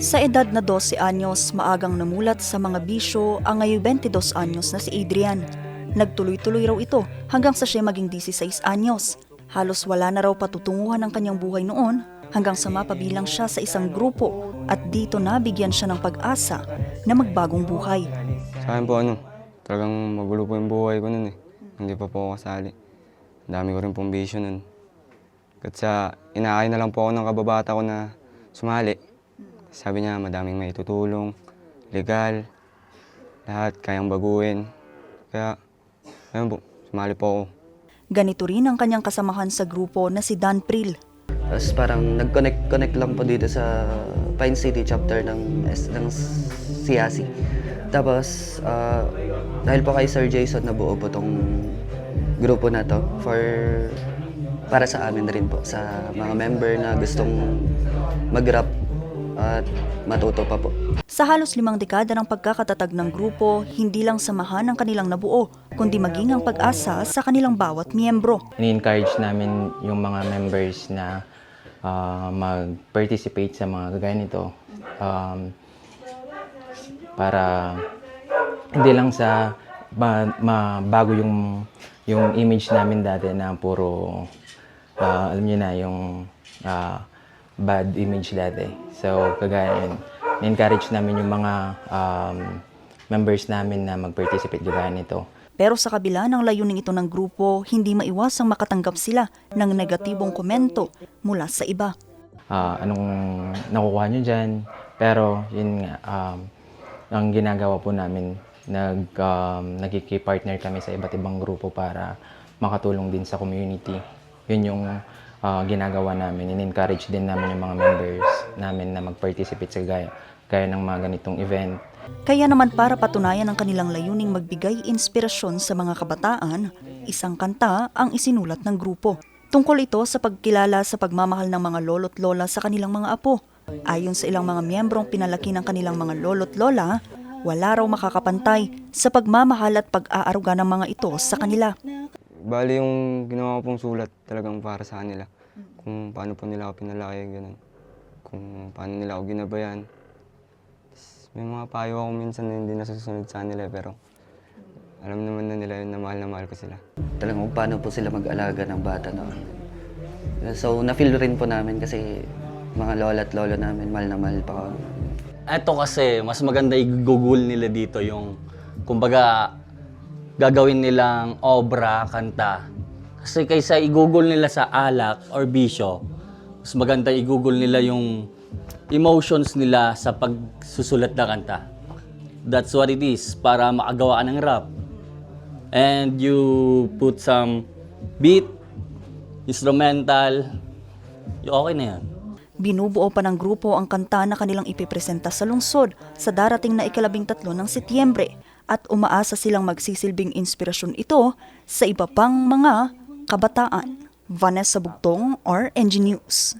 Sa edad na 12 anyos, maagang namulat sa mga bisyo ang ngayon 22 anyos na si Adrian. Nagtuloy-tuloy raw ito hanggang sa siya maging 16 anyos. Halos wala na raw patutunguhan ang kanyang buhay noon hanggang sa mapabilang siya sa isang grupo at dito nabigyan siya ng pag-asa na magbagong buhay. Sa akin po ano, talagang magulo po yung buhay ko nun eh. Hindi pa po ako kasali. Ang dami ko rin pong bisyo nun. Kasi inaakay na lang po ako ng kababata ko na sumali. Sabi niya madaming may tutulong, legal, lahat kayang baguhin. Kaya, ayun po, sumali po ako. Ganito rin ang kanyang kasamahan sa grupo na si Dan Pril. Tapos parang nag-connect-connect lang po dito sa Pine City chapter ng, S- ng CIASI. Tapos, ah, dahil po kay Sir Jason, nabuo po tong grupo na to for para sa amin rin po, sa mga member na gustong mag-rap at matuto pa po. Sa halos limang dekada ng pagkakatatag ng grupo, hindi lang samahan ang kanilang nabuo, kundi maging ang pag-asa sa kanilang bawat miyembro. Ini-encourage namin yung mga members na ah, mag-participate sa mga ganito um, para hindi lang sa ma- mabago yung yung image namin dati na puro ah, alam niyo na yung ah, bad image dati. So kagaya yun, encourage namin yung mga um, members namin na mag-participate gaya nito. Pero sa kabila ng layuning ito ng grupo, hindi maiwasang makatanggap sila ng negatibong komento mula sa iba. ah, anong nakukuha nyo dyan. Pero yun nga, um, ang ginagawa po namin, nag, um, nagkiki-partner kami sa iba't ibang grupo para makatulong din sa community. Yun yung ah, ginagawa namin. In-encourage din namin yung mga members namin na mag-participate sa gaya, gaya ng mga ganitong event. Kaya naman para patunayan ang kanilang layuning magbigay inspirasyon sa mga kabataan, isang kanta ang isinulat ng grupo. Tungkol ito sa pagkilala sa pagmamahal ng mga lolo't lola sa kanilang mga apo. Ayon sa ilang mga miyembrong pinalaki ng kanilang mga lolo't lola, wala raw makakapantay sa pagmamahal at pag-aaruga ng mga ito sa kanila. Bali yung ginawa ko pong sulat talagang para sa kanila. Kung paano po nila ako pinalaki, ganun. Kung paano nila ako ginabayan. Tas May mga payo ako minsan na hindi nasusunod sa kanila eh, pero alam naman na nila yun na mahal na mahal ko sila. Talagang kung paano po sila mag-alaga ng bata noon. So, na-feel rin po namin kasi mga lola at lolo namin, mahal na mahal pa. Eto kasi, mas maganda i-google nila dito yung, kumbaga, gagawin nilang obra, kanta. Kasi kaysa i-google nila sa alak or bisyo, mas maganda i-google nila yung emotions nila sa pagsusulat na kanta. That's what it is, para makagawa ka ng rap. And you put some beat, instrumental, okay na yan. Binubuo pa ng grupo ang kanta na kanilang ipipresenta sa lungsod sa darating na ikalabing tatlo ng Setyembre at umaasa silang magsisilbing inspirasyon ito sa iba pang mga kabataan. Vanessa Bugtong, RNG News.